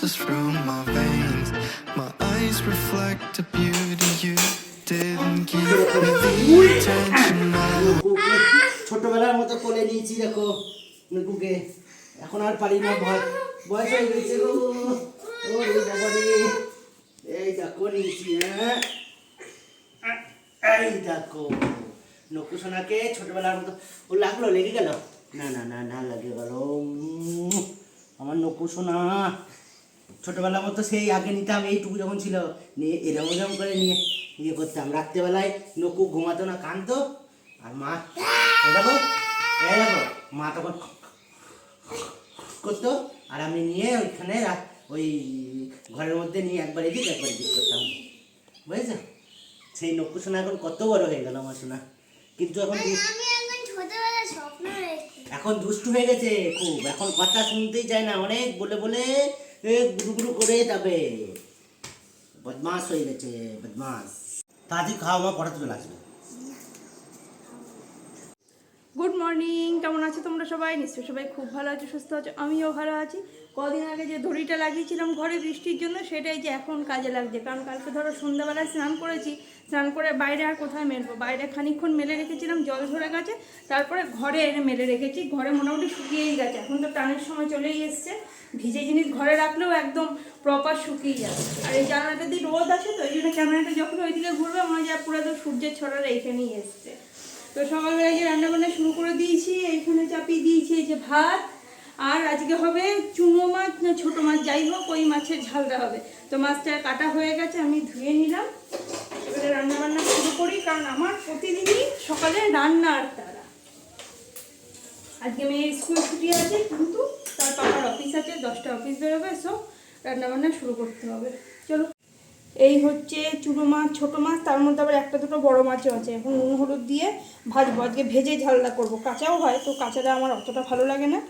pulses through my veins. My eyes reflect a beauty you didn't give me. The attention ছোটবেলার মতো কোলে নিয়েছি, দেখো নুকুকে এখন আর পারি না, ভয় বয়স হয়ে গেছে গো। ও বাবা রে এই দেখো, নিয়েছি হ্যাঁ। এই দেখো। নকু সোনাকে ছোটবেলার মতো ও লাগল, লেগে গেল? না না না না, লেগে গেল। আমার নকু সোনা। ছোটবেলার মতো সেই আগে নিতাম এইটুকু যখন ছিল নিয়ে এরম এরম করে নিয়ে ইয়ে করতাম। রাত্রেবেলায় নকু ঘুমাতো না কানতো আর মা দেখো এই দেখো মা তখন করতো। আর আমি নিয়ে ওইখানে ওই ঘরের মধ্যে নিয়ে একবার এদিক একবার এদিক করতাম। বুঝেছ? সেই নকু সোনা এখন কত বড় হয়ে গেল আমার সোনা। কিন্তু এখন এখন দুষ্টু হয়ে গেছে খুব। এখন কথা শুনতেই চায় না। অনেক বলে বলে গুরু গুরু করে যাবে। বদমাস হয়ে গেছে বদমাস তাড়াতাড়ি খাওয়া আমার পড়াতে চলে আসবে। গুড মর্নিং কেমন আছো তোমরা সবাই? নিশ্চয়ই সবাই খুব ভালো আছো, সুস্থ আছো, আমিও ভালো আছি। কদিন আগে যে দড়িটা লাগিয়েছিলাম ঘরে বৃষ্টির জন্য, সেটাই যে এখন কাজে লাগছে। কারণ কালকে ধরো সন্ধ্যাবেলায় স্নান করেছি, স্নান করে বাইরে আর কোথায় মেলবো? বাইরে খানিকক্ষণ মেলে রেখেছিলাম, জল ধরে গেছে, তারপরে ঘরে এনে মেলে রেখেছি। ঘরে মোটামুটি শুকিয়েই গেছে। এখন তো টানের সময় চলেই এসছে। ভিজে জিনিস ঘরে রাখলেও একদম প্রপার শুকিয়ে যাবে। আর এই জানালাটা দিয়ে রোদ আছে তো ওই জন্য ক্যামেরাটা যখন ওইদিকে ঘুরবে, মনে হয় পুরো তো সূর্যের ছড়ার এইখানেই এসছে। তো সকালবেলা যে রান্নাবান্না শুরু করে দিয়েছি, এইখানে চাপিয়ে দিয়েছি এই যে ভাত আজকে হবে চুনো মাছ না ছোটো মাছ, যাই হোক, ওই মাছের ঝালটা হবে। তো মাছটা কাটা হয়ে গেছে, আমি ধুয়ে নিলাম। এবারে রান্নাবান্না শুরু করি, কারণ আমার প্রতিদিনই সকালে রান্না আর তারা। আজকে মেয়ের স্কুল ছুটি আছে, কিন্তু তার পাপার অফিস আছে, দশটা অফিস বেরোবে সো রান্নাবান্না শুরু করতে হবে। চলো। এই হচ্ছে চুনো মাছ, ছোটো মাছ, তার মধ্যে আবার একটা দুটো বড় মাছও আছে। এখন নুন, হলুদ দিয়ে ভাজবো। আজকে ভেজে ঝালদা করব। কাঁচাও হয়, তো কাঁচাটা আমার অতটা ভালো লাগে না।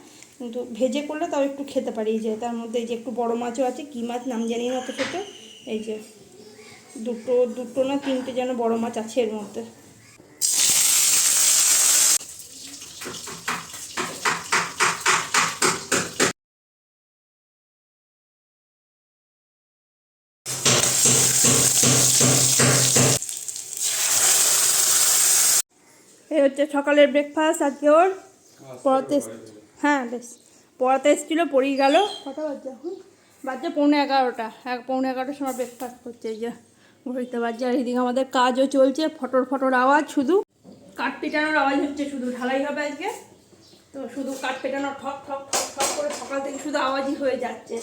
কিন্তু ভেজে করলে তাও একটু খেতে পারি। এই যে তার মধ্যে এই যে একটু বড় মাছও আছে কী মাছ নাম জানি না অত ছোটো এই যে দুটো দুটো না তিনটে যেন বড় মাছ আছে এর মধ্যে। এই হচ্ছে সকালের ব্রেকফাস্ট আজকে ওর এস- হ্যাঁ বেশ। পড়াতে এসেছিল পড়িয়ে গেল। কটা বাজছে এখন? বাজছে পৌনে এগারোটা। এক পৌনে এগারোটার সময় ব্রেকফাস্ট করছে এই যে ঘড়িতে বাজছে। আর এদিকে আমাদের কাজও চলছে ফটোর ফটোর আওয়াজ শুধু কাঠ পেটানোর আওয়াজ হচ্ছে শুধু ঢালাই হবে আজকে। তো শুধু কাঠ পেটানো ঠক ঠক ঠক ঠক করে সকাল থেকে শুধু আওয়াজই হয়ে যাচ্ছে।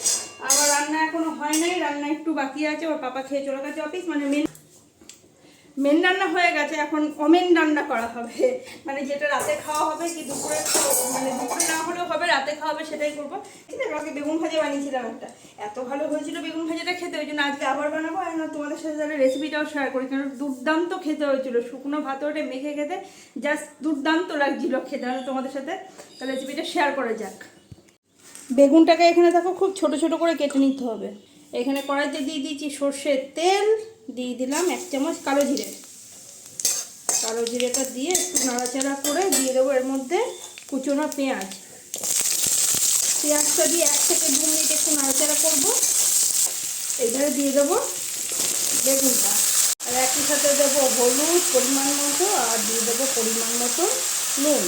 আবার রান্না এখনও হয় নাই রান্না একটু বাকি আছে ওর পাপা খেয়ে চলে গেছে অফিস মানে মেন মেন রান্না হয়ে গেছে, এখন অমেন রান্না করা হবে। মানে যেটা রাতে খাওয়া হবে কি দুপুরে মানে দুপুরে না হলেও হবে, রাতে খাওয়া হবে সেটাই করব। ঠিক আছে আমাকে বেগুন ভাজা বানিয়েছিলাম একটা। এত ভালো হয়েছিল বেগুন ভাজাটা খেতে, ওই জন্য আজকে আবার বানাবো। আর না, তোমাদের সাথে তাহলে রেসিপিটাও শেয়ার করি, কারণ দুর্দান্ত খেতে হয়েছিল। শুকনো ভাত ওটা মেখে খেতে জাস্ট দুর্দান্ত লাগছিল খেতে। আমি তোমাদের সাথে তাহলে রেসিপিটা শেয়ার করা যাক। বেগুনটাকে এখানে দেখো, খুব ছোট ছোট করে কেটে নিতে হবে। এখানে কড়াইতে দিয়ে দিয়েছি সর্ষের তেল দিয়ে দিলাম এক চামচ কালো জিরে। কালো জিরেটা দিয়ে একটু নাড়াচাড়া করে দিয়ে দেবো এর মধ্যে কুচনো পেঁয়াজ। পেঁয়াজটা দিয়ে এক থেকে দু মিনিট একটু নাড়াচাড়া করব। এইবারে দিয়ে দেবো বেগুনটা। আর একই সাথে দেবো হলুদ পরিমাণ মতো আর দিয়ে দেবো পরিমাণ মতো নুন।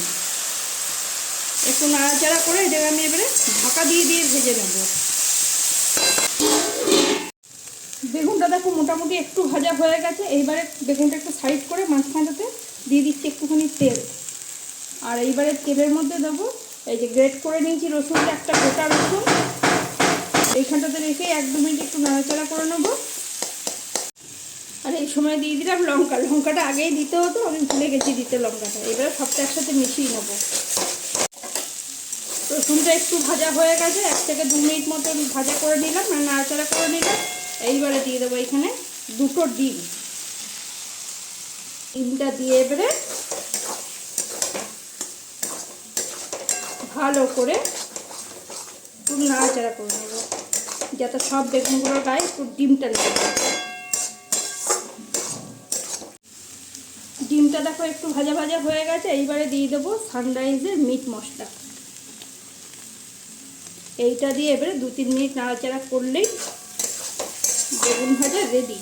একটু নাড়াচাড়া করে এটাকে আমি এবারে ঢাকা দিয়ে দিয়ে ভেজে নেব। বেগুনটা দেখো মোটামুটি একটু ভাজা হয়ে গেছে, এইবারে বেগুনটা একটু সাইড করে মাঝখানটাতে দিয়ে দিচ্ছি একটুখানি তেল। আর এইবারে তেলের মধ্যে দেবো, এই যে গ্রেট করে নিয়েছি রসুনটা, একটা গোটা রসুন। এইখানটাতে রেখে এক দু মিনিট একটু নাড়াচাড়া করে নেব। আর এই সময় দিয়ে দিলাম লঙ্কা, লঙ্কাটা আগেই দিতে হতো, আমি ভুলে গেছি দিতে লঙ্কাটা। এবারে সবটা একসাথে মিশিয়ে নেব। রসুনটা একটু ভাজা হয়ে গেছে, এক থেকে দু মিনিট মতো আমি ভাজা করে নিলাম নাড়াচাড়া করে নিলাম। এইবারে দিয়ে দেবো এখানে দুটো ডিম। ডিমটা দিয়ে এবারে ভালো করে একটু নাড়াচাড়া করে নেব। যাতে সব বেগুনগুলোর গায়ে একটু ডিমটা লেগে। ডিমটা দেখো একটু ভাজা ভাজা হয়ে গেছে, এইবারে দিয়ে দেবো সানরাইজের মিট মশলা। এইটা দিয়ে এবারে দু তিন মিনিট নাড়াচাড়া করলেই বেগুন ভাজা রেডি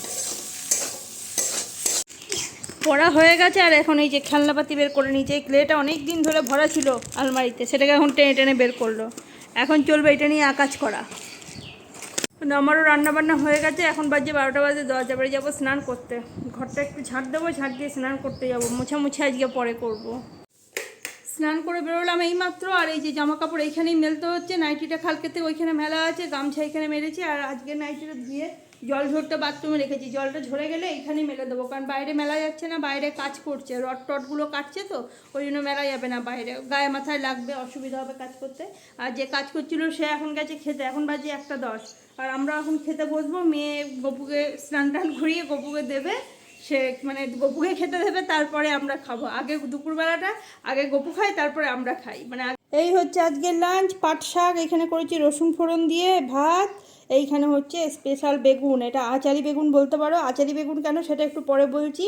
পড়া হয়ে গেছে, আর এখন এই যে খেলনাপাতি বের করে নিয়েছে। এই ক্লেটা অনেক দিন ধরে ভরা ছিল আলমারিতে, সেটাকে এখন টেনে টেনে বের করল। এখন চলবে এটা নিয়ে আকাজ করা। মানে আমারও রান্না বান্না হয়ে গেছে, এখন বাজে বারোটা বাজে, দরজা বাড়ি যাব স্নান করতে। ঘরটা একটু ঝাড় দেবো, ঝাড় দিয়ে স্নান করতে যাব। মোছামুছি আজকে পরে করব। স্নান করে বেরোলাম এইমাত্র, আর এই যে জামা কাপড় এইখানেই মেলতে হচ্ছে। নাইটিটা খালকেতে ওইখানে মেলা আছে, গামছা এখানে মেরেছি, আর আজকে নাইটিটা ধুয়ে জল ঝরতে বাথরুমে রেখেছি। জলটা ঝরে গেলে এইখানেই মেলে দেবো। কারণ বাইরে মেলা যাচ্ছে না, বাইরে কাজ করছে। রড টডগুলো কাটছে তো, ওই জন্য মেলা যাবে না বাইরে। গায়ে মাথায় লাগবে, অসুবিধা হবে কাজ করতে। আর যে কাজ করছিল সে এখন গেছে খেতে। এখন বাজে একটা দশ। আর আমরা এখন খেতে বসবো, মেয়ে গপুকে স্নান টান করিয়ে গপুকে দেবে। সে মানে গপুকে খেতে দেবে, তারপরে আমরা খাব। আগে দুপুরবেলাটা, আগে গপু খাই তারপরে আমরা খাই। মানে এই হচ্ছে আজকের লাঞ্চ পাট শাক, এখানে করেছি রসুন ফোড়ন দিয়ে ভাত। এইখানে হচ্ছে স্পেশাল বেগুন, এটা আচারি বেগুন বলতে পারো। আচারি বেগুন কেন সেটা একটু পরে বলছি।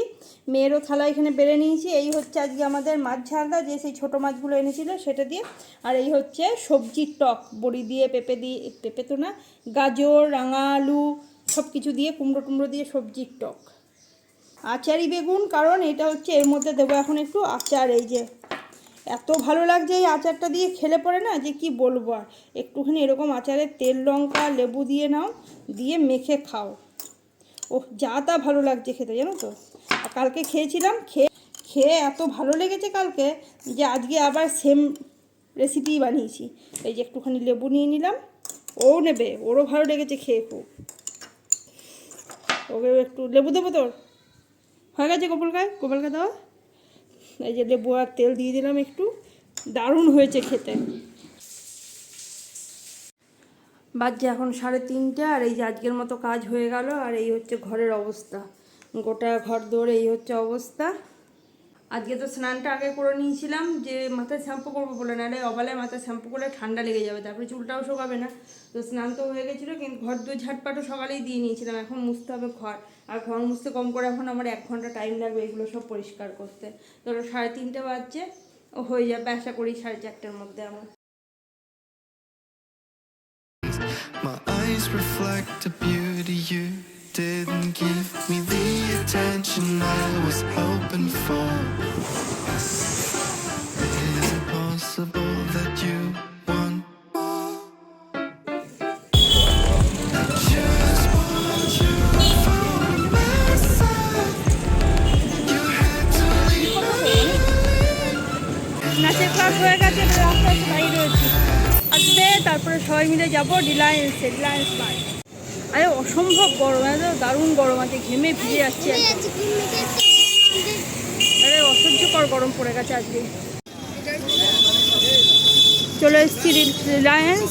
মেয়েরও থালা এখানে বেড়ে নিয়েছি। এই হচ্ছে আজকে আমাদের মাছ ঝালদা যে সেই ছোটো মাছগুলো এনেছিল সেটা দিয়ে। আর এই হচ্ছে সবজির টক, বড়ি দিয়ে, পেঁপে দিয়ে পেঁপে তো না, গাজর রাঙা আলু সব কিছু দিয়ে, কুমড়ো টুমড়ো দিয়ে সবজির টক। আচারি বেগুন, কারণ এটা হচ্ছে এর মধ্যে দেবো এখন একটু আচার, এই যে এত ভালো লাগছে এই আচারটা দিয়ে খেলে পরে না যে কি বলব আর। একটুখানি এরকম আচারে তেল, লঙ্কা, লেবু দিয়ে নাও, দিয়ে মেখে খাও। ও যা তা ভালো লাগছে খেতে, জানো তো? কালকে খেয়েছিলাম, খেয়ে খেয়ে এত ভালো লেগেছে কালকে যে আজকে আবার সেম রেসিপি বানিয়েছি। এই যে একটুখানি লেবু নিয়ে নিলাম, ও নেবে, ওরও ভালো লেগেছে খেয়ে খুব। ওকে, একটু লেবু দেবো তোর? হয়ে গেছে গোপালকায় গোপালকা দেওয়া এই যে লেবু আর তেল দিয়ে দিলাম একটু, দারুণ হয়েছে খেতে। বাজছে এখন সাড়ে তিনটা, আর এই যে আজকের মতো কাজ হয়ে গেল, আর এই হচ্ছে ঘরের অবস্থা। গোটা ঘর দৌড় এই হচ্ছে অবস্থা। আজকে তো স্নানটা আগে করে নিয়েছিলাম, যে মাথায় শ্যাম্পু করব বলে না অবালে মাথায় শ্যাম্পু করলে ঠান্ডা লেগে যাবে, তারপরে চুলটাও শোকাবে না। তো স্নান তো হয়ে গেছিল, কিন্তু ঘর দু ঝাটপাটও সকালেই দিয়ে নিয়েছিলাম, এখন মুছতে হবে ঘর। আর ঘর মুছতে কম করে এখন আমার এক ঘণ্টা টাইম লাগবে এগুলো সব পরিষ্কার করতে। তো সাড়ে তিনটে বাজছে, ও হয়ে যাবে, আশা করি সাড়ে চারটের মধ্যে আমার। My eyes reflect beauty you didn't give me the attention I was hoping for. Is it possible that you want more? I just want you for my side. You had to leave. নাচের class হয়ে গেছে এবার রাস্তায় বাইরে রয়েছি আসতে তারপরে সবাই মিলে যাবো রিলায়েন্সে রিলায়েন্স মার্ট আরে অসম্ভব গরম এত দারুণ গরম আছে ঘেমে ভিজে যাচ্ছে আরে অসহ্যকর গরম পড়ে গেছে আজকে। চলে এসেছি রিলায়েন্স।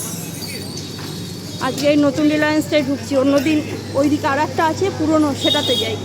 আজকে এই নতুন রিলায়েন্সটাই ঢুকছি অন্যদিন ওইদিকে আর একটা আছে পুরনো সেটাতে যাই।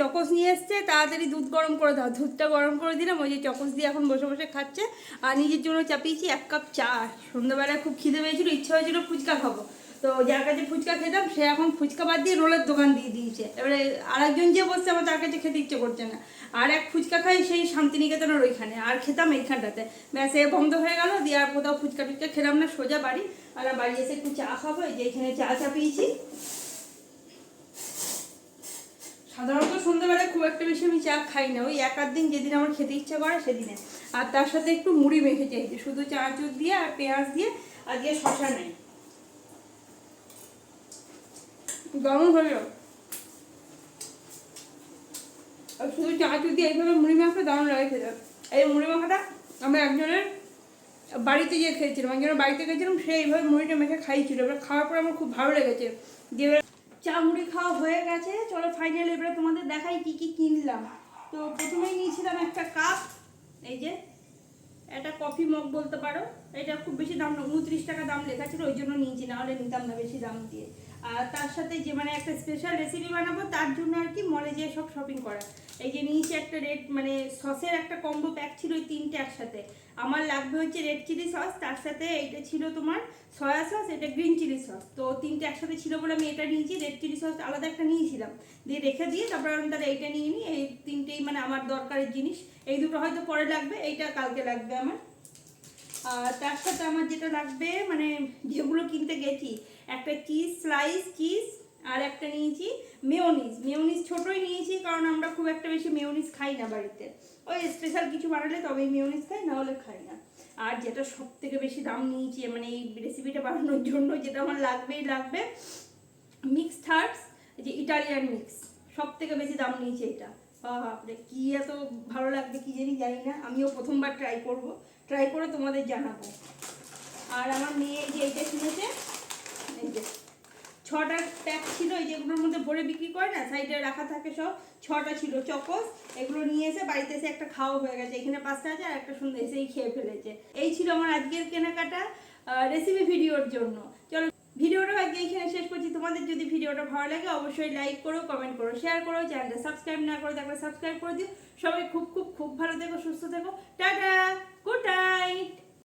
চকস নিয়ে এসছে, তাড়াতাড়ি দুধ গরম করে দাও। দুধটা গরম করে দিলাম, ওই যে চকস দিয়ে এখন বসে বসে খাচ্ছে। আর নিজের জন্য চাপিয়েছি এক কাপ চা। সন্ধ্যাবেলায় খুব খিদে পেয়েছিল, ইচ্ছা হয়েছিল ফুচকা খাব। তো যার কাছে ফুচকা খেতাম, সে এখন ফুচকা বাদ দিয়ে রোলের দোকান দিয়ে দিয়েছে। এবারে আরেকজন যে বসছে, আমার তার কাছে খেতে ইচ্ছে করছে না। আর এক ফুচকা খাই, সেই শান্তিনিকেতনের ওইখানে। আর খেতাম এইখানটাতে। ব্যাস, এ বন্ধ হয়ে গেল, দিয়ে আর কোথাও ফুচকা টুচকা খেলাম না, সোজা বাড়ি। আর বাড়ি এসে একটু চা খাব, এই যে এখানে চা চাপিয়েছি। সাধারণত সন্ধ্যাবেলায় খুব একটা বেশি আমি চা খাই না। ওই এক আধ দিন যেদিন আমার খেতে ইচ্ছা করে সেদিনে। আর তার সাথে একটু মুড়ি মেখে চাইছি শুধু চানাচুর দিয়ে আর পেঁয়াজ দিয়ে আজকে শশা নেই। গরম হলো আর শুধু চানাচুর দিয়ে এইভাবে মুড়ি মাখলে দারুণ লাগে খেতে। এই মুড়ি মাখাটা আমি একজনের বাড়িতে গিয়ে খেয়েছিলাম। একজনের বাড়িতে গেছিলাম সে এইভাবে মুড়িটা মেখে খাইছিল এবার খাওয়ার পর আমার খুব ভালো লেগেছে। যে চা মুড়ি খাওয়া হয়ে গেছে। চলো ফাইনাল এবারে তোমাদের দেখাই কি কি কিনলাম। তো প্রথমেই নিয়েছিলাম একটা কাপ এই যে, এটা কফি মগ বলতে পারো। এটা খুব বেশি দাম না উনত্রিশ টাকা দাম লেখা ছিল, ওই জন্য নিয়েছি, না হলে নিতাম না বেশি দাম দিয়ে। তার সাথে যে মানে একটা স্পেশাল রেসিপি বানাবো, তার জন্য আর কি মলে যেয়ে সব শপিং করা। এই যে নিয়েছি একটা রেড মানে সসের একটা কম্বো প্যাক ছিল ওই তিনটে একসাথে। আমার লাগবে হচ্ছে রেড চিলি সস তার সাথে এইটা ছিল তোমার সয়া সস এটা গ্রিন চিলি সস তো তিনটে একসাথে ছিল বলে আমি এটা নিয়েছি রেড চিলি সস আলাদা একটা নিয়েছিলাম। দিয়ে রেখে দিয়ে তারপর আমি তাহলে এইটা নিয়ে নিই, এই তিনটেই মানে আমার দরকারের জিনিস। এই দুটো হয়তো পরে লাগবে, এইটা কালকে লাগবে আমার। তার সাথে আমার যেটা লাগবে মানে যেগুলো কিনতে গেছি, একটা চিজ স্লাইস চিজ, আর একটা নিয়েছি মেয়োনিজ মেয়োনিজ ছোটোই নিয়েছি, কারণ আমরা খুব একটা বেশি মেয়োনিজ খাই না বাড়িতে। ওই স্পেশাল কিছু বানালে তবেই মেয়োনিজ খাই না হলে খাই না। আর যেটা সব থেকে বেশি দাম নিয়েছি মানে এই রেসিপিটা বানানোর জন্য যেটা আমার লাগবেই লাগবে মিক্সড হার্টস যে ইটালিয়ান মিক্স সব থেকে বেশি দাম নিয়েছে এটা। বাপরে, কি এত ভালো লাগবে কি জানি জানি না। আমিও প্রথমবার ট্রাই করব। ট্রাই করে তোমাদের জানাব। আর আমার মেয়ে যে এইটা কিনেছে, এই যে ছটা প্যাক ছিল, এই যেগুলোর মধ্যে ভরে বিক্রি করে না সাইডে রাখা থাকে সব, ছটা ছিল চকোস, এগুলো নিয়ে এসে বাড়িতে এসে একটা খাওয়া হয়ে গেছে। এখানে পাঁচটা আছে আর একটা সুন্দর এসেই খেয়ে ফেলেছে। এই ছিল আমার আজকের কেনাকাটা রেসিপি ভিডিওর জন্য। চলো, ভিডিওটা আজকে এখানে শেষ করছি। তোমাদের যদি ভিডিওটা ভালো লাগে, অবশ্যই লাইক করো কমেন্ট করো শেয়ার করো চ্যানেলটা সাবস্ক্রাইব না করে থাকলে সাবস্ক্রাইব করে দিও। সবাই খুব খুব খুব ভালো থেকো, সুস্থ থেকো। টাটা! Good night